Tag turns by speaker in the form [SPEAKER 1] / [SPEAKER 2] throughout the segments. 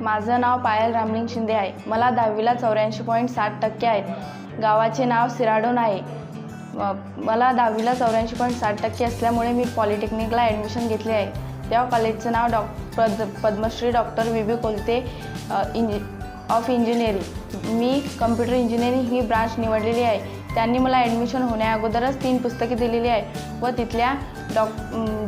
[SPEAKER 1] माझं नाव पायल रामलिंग शिंदे आहे. मला दहावीला चौऱ्याऐंशी पॉईंट साठ टक्के आहेत. गावाचे नाव सिराडोन आहे. मला दहावीला चौऱ्याऐंशी पॉईंट साठ टक्के असल्यामुळे मी पॉलिटेक्निकला ॲडमिशन घेतले आहे. त्या कॉलेजचं नाव डॉ पद Padmashri doctor V B Kolte इंजि of engineering मी कम्प्युटर इंजिनिअरिंग ही ब्रांच निवडलेली आहे. त्यांनी मला ॲडमिशन होण्याअगोदरच तीन पुस्तके दिलेली आहे. व तिथल्या डॉक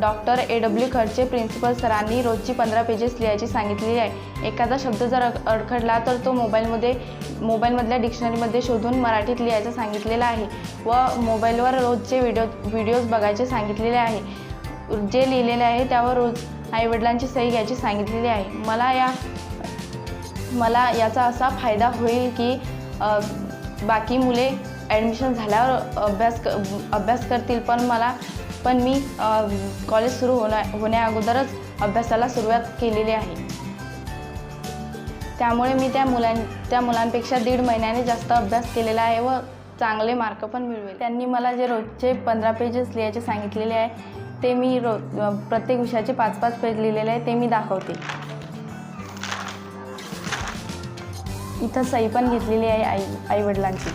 [SPEAKER 1] डॉक्टर ए डब्ल्यू खडचे प्रिन्सिपल सरांनी रोजची पंधरा पेजेस लिहायची सांगितलेली आहे. एखादा शब्द जर अडखडला तर तो मोबाईलमध्ये मोबाईलमधल्या डिक्शनरीमध्ये शोधून मराठीत लिहायचं सांगितलेलं आहे. व मोबाईलवर रोजचे व्हिडिओ व्हिडिओज बघायचे सांगितलेले आहे. जे लिहिलेले आहे त्यावर रोज आईवडिलांची सही घ्यायची सांगितलेली आहे. मला या मला याचा असा फायदा होईल की बाकी मुले ॲडमिशन झाल्यावर अभ्यास क अभ्यास करतील पण मला पण मी कॉलेज सुरू होण्या होण्याअगोदरच अभ्यासाला सुरुवात केलेली आहे. त्यामुळे मी त्या मुलां त्या मुलांपेक्षा दीड महिन्याने जास्त अभ्यास केलेला आहे व चांगले मार्क पण मिळवेल. त्यांनी मला जे रोजचे पंधरा पेजेस लिहायचे सांगितलेले आहे ते मी रो प्रत्येक विषयाचे पाच पाच पेज लिहिलेले आहे ते मी दाखवते. इथं सही पण घेतलेली आहे आई आईवडिलांची.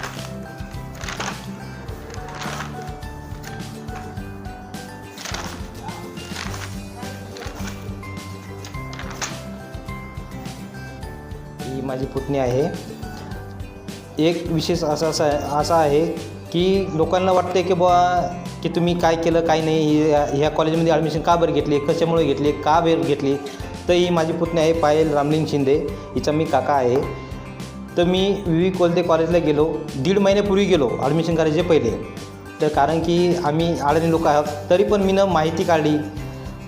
[SPEAKER 2] ही माझी पुतणी आहे. एक विशेष असा असा असा आहे की लोकांना वाटते की बुवा की तुम्ही काय केलं काय नाही ह्या कॉलेजमध्ये ॲडमिशन का बरं घेतली कशामुळे घेतली का बेर घेतली? तर ही माझी पुतणी आहे पायल रामलिंग शिंदे हिचा मी काका आहे. तर मी वि कोलते कॉलेजला गेलो दीड महिन्यापूर्वी गेलो ॲडमिशन करायचे पहिले. तर कारण की आम्ही आडणी लोक आहोत तरी पण मी माहिती काढली.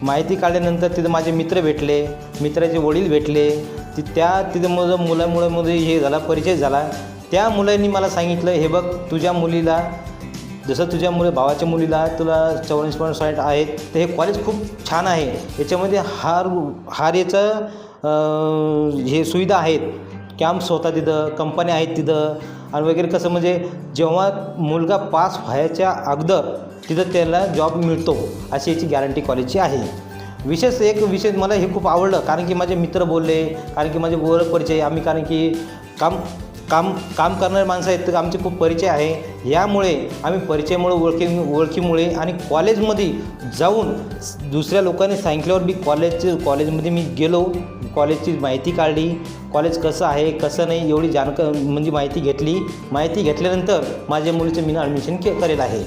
[SPEAKER 2] माहिती काढल्यानंतर तिथं माझे मित्र भेटले मित्राचे वडील भेटले ती त्या तिथं माझं मुलामुळामध्ये हे झाला परिचय झाला. त्या मुलांनी मला सांगितलं हे बघ तुझ्या मुलीला जसं तुझ्या मुले भावाच्या मुलीला तुला चौऱ्याऐंशी पॉईंट साठ आहेत तर हे कॉलेज खूप छान आहे. याच्यामध्ये हार हार याचं हे सुविधा आहेत. कॅम्प स्वतः तिथं कंपन्या आहेत तिथं. आणि वगैरे कसं म्हणजे जेव्हा मुलगा पास व्हायच्या अगोदर तिथं त्याला जॉब मिळतो अशी याची गॅरंटी कॉलेजची आहे. विशेष एक विशेष मला हे खूप आवडलं कारण की माझे मित्र बोलले कारण की माझे ओळख परिचय आम्ही कारण की काम काम काम करणारे माणसं आहेत तर आमचे खूप परिचय आहे. यामुळे आम्ही परिचयामुळे ओळखी ओळखीमुळे आणि कॉलेजमध्ये जाऊन दुसऱ्या लोकांनी सांगितल्यावर मी कॉलेजचे कॉलेजमध्ये मी गेलो कॉलेजची माहिती काढली. कॉलेज कसं आहे कसं नाही एवढी जाणक म्हणजे माहिती घेतली. माहिती घेतल्यानंतर माझ्या मुलीचं मी ॲडमिशन के करेल आहे.